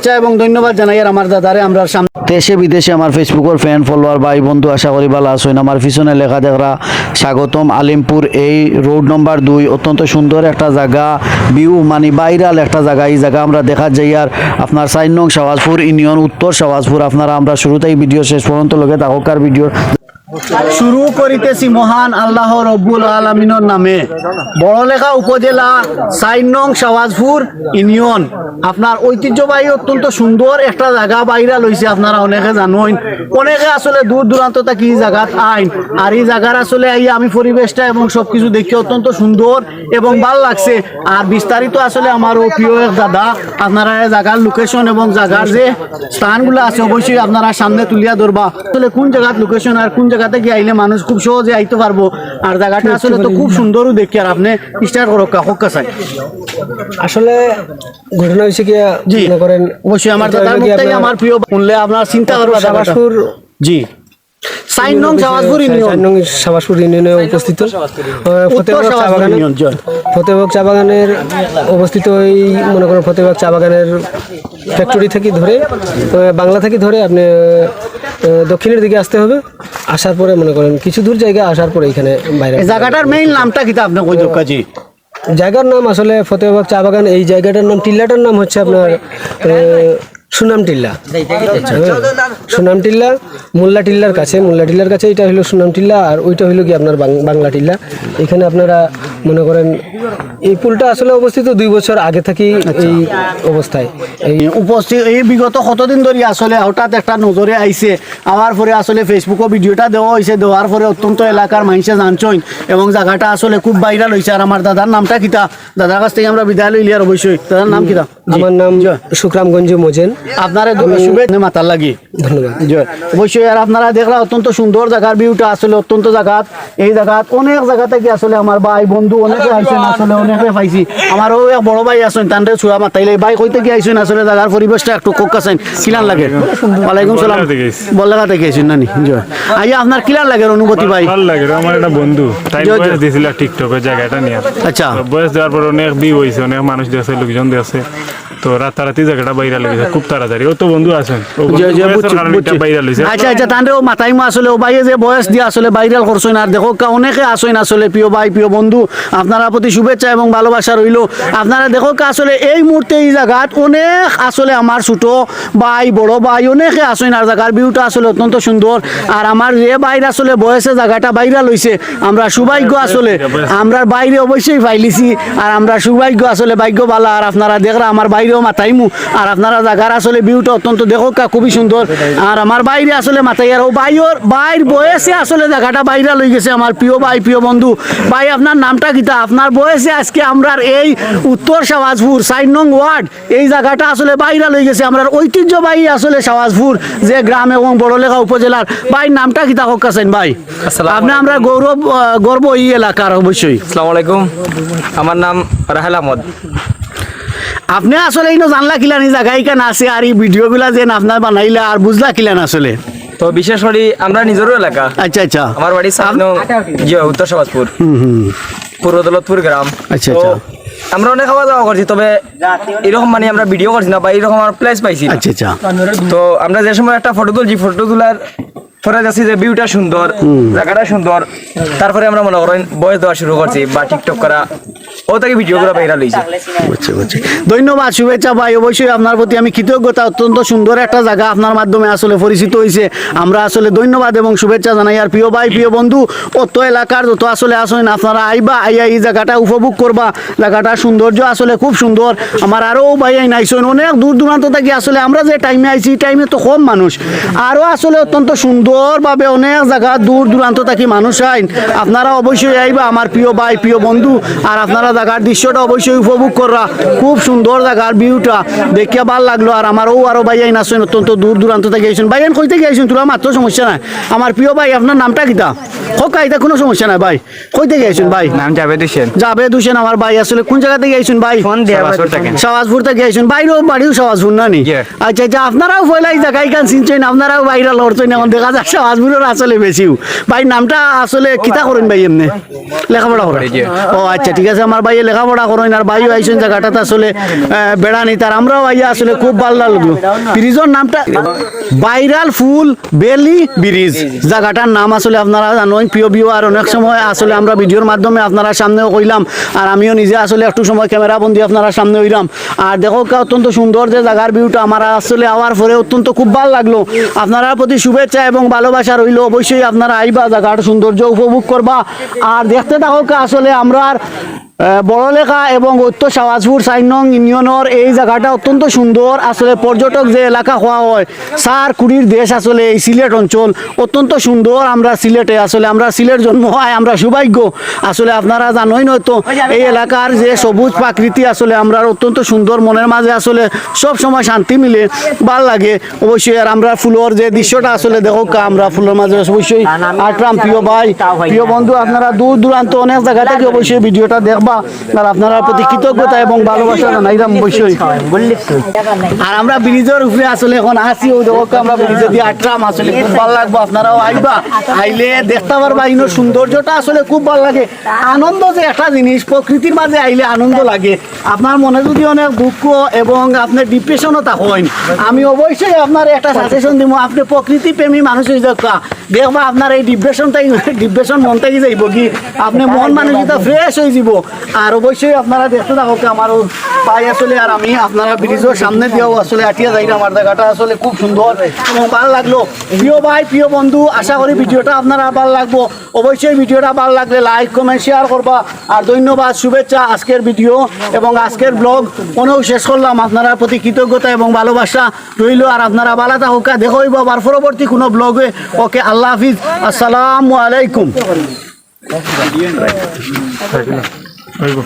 আচ্ছা এবং ধন্যবাদ জানাই আর আমার দাদারে, আমরা সামনে দেশে, বিদেশে আমার ফেসবুকের ফ্যান ফলোয়ার ভাই, বন্ধু, আশা করি ভালো আছেন। আমার পিছনে লেখা দেখরা, স্বাগতম, আলিমপুর এই রোড নম্বর দুই, অত্যন্ত সুন্দর একটা জায়গা ভিউ মানে বাইরাল একটা জায়গা। এই জায়গা আমরা দেখা যাই আর আপনার সাইন নং ইউনিয়ন উত্তর সওয়াজপুর আপনারা আমরা শুরুতেই ভিডিও শেষ পর্যন্ত লগে থাকার ভিডিও শুরু করিতেছি মহান আল্লাহ রব্বুল আলমিনের নামে। বড়লেখা উপজেলা সাইন নং সওয়াজপুর ইউনিয়ন। আপনার ঐতিহ্যবাহী অত্যন্ত সুন্দর একটা জায়গা বাইরা লইছে, আপনারা অনেকে জানেন অনেকে আসলে দূর দূরান্ত থেকে এই জায়গাত আইন। আর এই জায়গার আসলে আইয়া আমি পরিবেশটা এবং সবকিছু দেখি অত্যন্ত সুন্দর এবং ভালো লাগছে। আর বিস্তারিত আসলে আমার প্রিয় এক দাদা, আপনারা এই জায়গার লোকেশন এবং জায়গার যে স্থানগুলো আছে, অবশ্যই আপনারা সামনে তুলিয়া ধরবা। আসলে কোন জায়গার লোকেশন আর কোন জায়গাতে গিয়ে আইলে মানুষ খুব সহজে আইতে পারব। আর জায়গাটা আসলে তো খুব সুন্দরও দেখি আর আপনি স্টার্ট করো কাকা চাই আসলে ঘটনা হয়েছে কি জি। করেন অবশ্যই আমার দাদার মুখটাই আমার প্রিয় শুনলে আপনার চিন্তা করবা। সাবাসপুর জি। সাইন নং সাবাসপুর ইউনিয়ন। নং সাবাসপুর ইউনিয়নে অবস্থিত ফতেহবাগ চা বাগানে ফতেহবাগ বাগানের অবস্থিত এই মনে করেন ফতেহবাগ চা বাগানের ফ্যাক্টরি থেকে ধরে বাংলা থেকে ধরে আপনি দক্ষিণের দিকে আসতে হবে। আসার পরে মনে করেন কিছু দূর জায়গা আসার পরে এখানে বাইরে জায়গাটার মেইন নামটা কি আপনি কই দোকা জি জায়গার নাম আসলে ফতেহবাগ চা বাগান এই জায়গাটার নাম টিল্লাটার নাম হচ্ছে আপনার সুনাম টিল্লা। হ্যাঁ। সুনাম টিল্লা মোল্লা টিল্লার কাছে মোল্লা টিল্লার কাছে এটা হলো সুনাম টিল্লা আর ওইটা হলো কি আপনার বাংলা টিল্লা। এখানে আপনারা মনে করেন এই পুলটা আসলে অবস্থিত দুই বছর আগে থেকেই এই অবস্থায়। এই উপস্থিত এই বিগত কতদিন ধরে আসলে হঠাৎ একটা নজরে আইছে আমার পরে আসলে ফেসবুকও ভিডিওটা দেওয়া হয়েছে দেওয়ার পরে অত্যন্ত এলাকার মানুষে জানছইন এবং জায়গাটা আসলে খুব ভাইরাল হয়েছে আর আমার দাদার নামটা কিতা? দাদার কাছ থেকে আমরা বিদায় লইলি আর অবশ্যই। দাদার নাম কিতা? আমার নাম সুকরামগঞ্জ মোজেন। আপনারা শুভেচ্ছা মাতার লাগি। ধন্যবাদ। জয়। অবশ্যই আর আপনারা দেখলা অত্যন্ত সুন্দর জায়গার ভিউটা আসলে অত্যন্ত জায়গাত। এই জায়গাত অনেক জায়গা থেকে আসলে আমার ভাই বন্ধু অনেকে আইসেন আসলে অনেকে পাইছি। আমারও এক বড় ভাই আছেন তান্ডে ছুয়া মাতাইলে। ভাই কই থেকে আইসেন আসলে জায়গার পরিবেশটা একটু কোক আছেন কিলান লাগে? ওয়ালাইকুম সালাম। বল্লাগা থেকে আইসেন নানি? জয়। আইয়া আপনার কিলান লাগে অনুভূতি ভাই? ভালো লাগে আমার একটা বন্ধু। তাই বয়স জয়। দিয়েছিল টিকটকে জায়গাটা নিয়ে। আচ্ছা। বয়স দেওয়ার পর অনেক বিয়ে হয়েছে অনেক মানুষ দিয়েছে লোকজন দিয়েছে তো রাতারাতি জায়গাটা বাইরে লেগেছে খুব তাড়াতাড়ি। ও তো বন্ধু আছেন। বাইরে লইছে আচ্ছা আচ্ছা তাহলে ও মাথায় মা আসলে ও যে বয়স দিয়ে আসলে ভাইরাল করছেন আর দেখো অনেকে আসেন আসলে প্রিয় ভাই প্রিয় বন্ধু আপনারা প্রতি শুভেচ্ছা এবং ভালোবাসা রইল। আপনারা দেখো আসলে এই মুহূর্তে এই জায়গাত অনেক আসলে আমার ছোট ভাই বড় ভাই অনেকে আসেন আর জায়গার ভিউটা আসলে অত্যন্ত সুন্দর। আর আমার যে বাইরে আসলে বয়সে জায়গাটা ভাইরাল হইছে আমরা সৌভাগ্য আসলে আমরা বাইরে অবশ্যই পাইলিছি আর আমরা সৌভাগ্য আসলে ভাগ্য ভালো আর আপনারা দেখরা আমার বাইরেও মাথাইমু আর আপনারা জায়গার আসলে ভিউটা অত্যন্ত দেখো খুবই সুন্দর। আর আমার বাইরে আসলে মাথায় আর ও বাইর বাইর বয়সে আসলে জায়গাটা বাইরে লই গেছে আমার প্রিয় ভাই প্রিয় বন্ধু। ভাই আপনার নামটা কিতা? আপনার বয়সে আজকে আমরা এই উত্তর সাওয়াজপুর সাইন নং ওয়ার্ড এই জায়গাটা আসলে বাইরে লই গেছে আমরা ঐতিহ্যবাহী আসলে সাওয়াজপুর যে গ্রাম এবং বড়লেখা উপজেলার। ভাই নামটা কিতা হোক আছেন ভাই? আপনি আমরা গৌরব গর্ব এই এলাকার অবশ্যই। আসসালামু আলাইকুম। আমার নাম রাহেল আহমদ। আপনি আসলে এই জানলা কিলান এই জায়গায় কেন আছে? আর এই ভিডিওগুলা যে আপনার বানাইলা আর বুঝলা কিলান আসলে? তো বিশেষ করে আমরা নিজেরও এলাকা। আচ্ছা আচ্ছা। আমার বাড়ি সামনে উত্তর সবাজপুর পূর্ব দৌলতপুর গ্রাম। আচ্ছা, আচ্ছা। আমরা অনেক খাওয়া দাওয়া করছি তবে এরকম মানে আমরা ভিডিও করছি না বা এরকম আমার প্লেস পাইছি। আচ্ছা আচ্ছা। তো আমরা যে সময় একটা ফটো তুলছি ফটো তোলার পরে যাচ্ছি যে ভিউটা সুন্দর জায়গাটা সুন্দর। তারপরে আমরা মনে করেন বয়স দেওয়া শুরু করছি বা টিকটক করা। ও ভিডিও করা বুঝছি, বুঝছি। ধন্যবাদ শুভেচ্ছা ভাই। অবশ্যই আপনার প্রতি আমি কৃতজ্ঞতা অত্যন্ত সুন্দর একটা জায়গা আপনার মাধ্যমে আসলে পরিচিত হয়েছে। আমরা আসলে ধন্যবাদ এবং শুভেচ্ছা জানাই। আর প্রিয় ভাই প্রিয় বন্ধু অত এলাকার যত আসলে আসেন আপনারা আইবা আইয়া এই জায়গাটা উপভোগ করবা। জায়গাটার সৌন্দর্য আসলে খুব সুন্দর। আমার আরও ভাই আইন আইসেন অনেক দূর দূরান্ত থেকে আসলে আমরা যে টাইমে আইছি টাইমে তো কম মানুষ। আরও আসলে অত্যন্ত সুন্দরভাবে অনেক জায়গা দূর দূরান্ত থেকে মানুষ আইন। আপনারা অবশ্যই আইবা আমার প্রিয় ভাই প্রিয় বন্ধু। আর আপনারা জায়গার দৃশ্যটা অবশ্যই উপভোগ করা খুব সুন্দর জায়গার ভিউটা দেখিয়া ভালো লাগল। আর আমারও আরও ভাই আইন আসেন অত্যন্ত দূর দূরান্ত থেকে আইসেন। ভাই আইন কই থেকে আইসেন? তোরা মাত্র সমস্যা নাই। আমার প্রিয় ভাই আপনার নামটা কিতা? হোক এটা কোনো সমস্যা নাই ভাই। কই থেকে আইসেন ভাই? নাম জাভেদ হোসেন। যাবে দুসেন আমার ভাই আসলে কোন জায়গা থেকে আইসুন ভাই? সাবাসপুর থেকে। আইসুন। বাইরেও বাড়িও সাবাসপুর না নি? আচ্ছা আচ্ছা আপনারাও পয়লা এই জায়গায় গান চিনছেন আপনারাও বাইরে লড়ছেন এখন দেখা যায় সাবাসপুরের আসলে বেশিও ভাই নামটা আসলে কিতা করেন ভাই এমনি? লেখাপড়া করেন? ও আচ্ছা ঠিক আছে আমার ভাইয়ে লেখাপড়া করেন আর ভাইও আইসেন জায়গাটাতে আসলে বেড়ানি তার আমরাও আইয়া আসলে খুব ভালো লাগল। ব্রিজের নামটা ভাইরাল ফুল বেলি ব্রিজ। জায়গাটার নাম আসলে আপনারা জানেন, প্রিয় ভিউ আর অনেক সময় আসলে আমরা ভিডিওর মাধ্যমে আপনারা সামনেও কইলাম, আর আমিও নিজে আসলে একটু সময় ক্যামেরা বন্দি আপনারা সামনে হইলাম। আর দেখো অত্যন্ত সুন্দর যে জায়গার ভিউটা আমার আসলে আওয়ার পরে অত্যন্ত খুব ভালো লাগল। আপনারা প্রতি শুভেচ্ছা এবং ভালোবাসা রইল, অবশ্যই আপনারা আইবা, জায়গার সৌন্দর্য উপভোগ করবা। আর দেখতে থাকো আসলে আমরা বড়লেখা এবং উত্তর সাওয়াজপুর সাইনং ইউনিয়নের এই জায়গাটা অত্যন্ত সুন্দর আসলে পর্যটক যে এলাকা হওয়া হয় সার কুড়ির দেশ আসলে এই সিলেট অঞ্চল। অত্যন্ত সুন্দর আমরা সিলেটে আসলে আমরা সিলেট জন্ম হয় আমরা সৌভাগ্য। আসলে আপনারা জানোই নয়তো এই এলাকার যে সবুজ প্রাকৃতি আসলে আমরা অত্যন্ত সুন্দর মনের মাঝে আসলে সব সময় শান্তি মিলে ভালো লাগে। অবশ্যই আর আমরা ফুলের যে দৃশ্যটা আসলে দেখো কা আমরা ফুলের মাঝে অবশ্যই আটরাম প্রিয় ভাই প্রিয় বন্ধু আপনারা দূর দূরান্ত অনেক জায়গা থেকে অবশ্যই ভিডিওটা দেখবা। আর আপনারা প্রতি কৃতজ্ঞতা এবং ভালোবাসা জানাইলাম আর আমরা ব্রিজের উপরে আসলে এখন আসি ও দেখো আমরা ব্রিজে দিয়ে আসলে খুব ভালো লাগবো, আপনারাও আইবা। আইলে দেখতে পারবা সৌন্দর্যটা আসলে খুব ভালো লাগে। আনন্দ যে একটা জিনিস, প্রকৃতির মাঝে আইলে আনন্দ লাগে। আপনার মনে যদি অনেক দুঃখ এবং আপনার ডিপ্রেশনও থাকেন আমি অবশ্যই আপনার একটা সাজেশন দিব আপনি প্রকৃতি প্রেমী মানুষ হয়ে দেখবা আপনার এই ডিপ্রেশনটাই ডিপ্রেশন মন থেকে যাইব কি, আপনি মন মানসিকতা ফ্রেশ হয়ে যাব আর অবশ্যই আপনারা দেখতে থাকো আমার পাই আসলে আর আমি, আপনারা ব্রিজের সামনে দিয়েও আসলে আটিয়া যাই আমার জায়গাটা আসলে খুব সুন্দর। এবং ভালো লাগল। প্রিয় ভাই, প্রিয় বন্ধু, আশা করি ভিডিওটা আপনারা ভালো লাগবো। অবশ্যই ভিডিওটা ভালো লাগলে লাইক কমেন্ট শেয়ার করবা। আর ধন্যবাদ, শুভেচ্ছা, আজকের ভিডিও এবং আজকের ব্লগ মনেও শেষ করলাম। আপনারা প্রতি কৃতজ্ঞতা এবং ভালোবাসা রইল। আর আপনারা ভালো থাকুকা। দেখো আবার পরবর্তী কোনো ব্লগে ওকে, আল্লাহ হাফিজ। আসসালামু আলাইকুম। 아이고.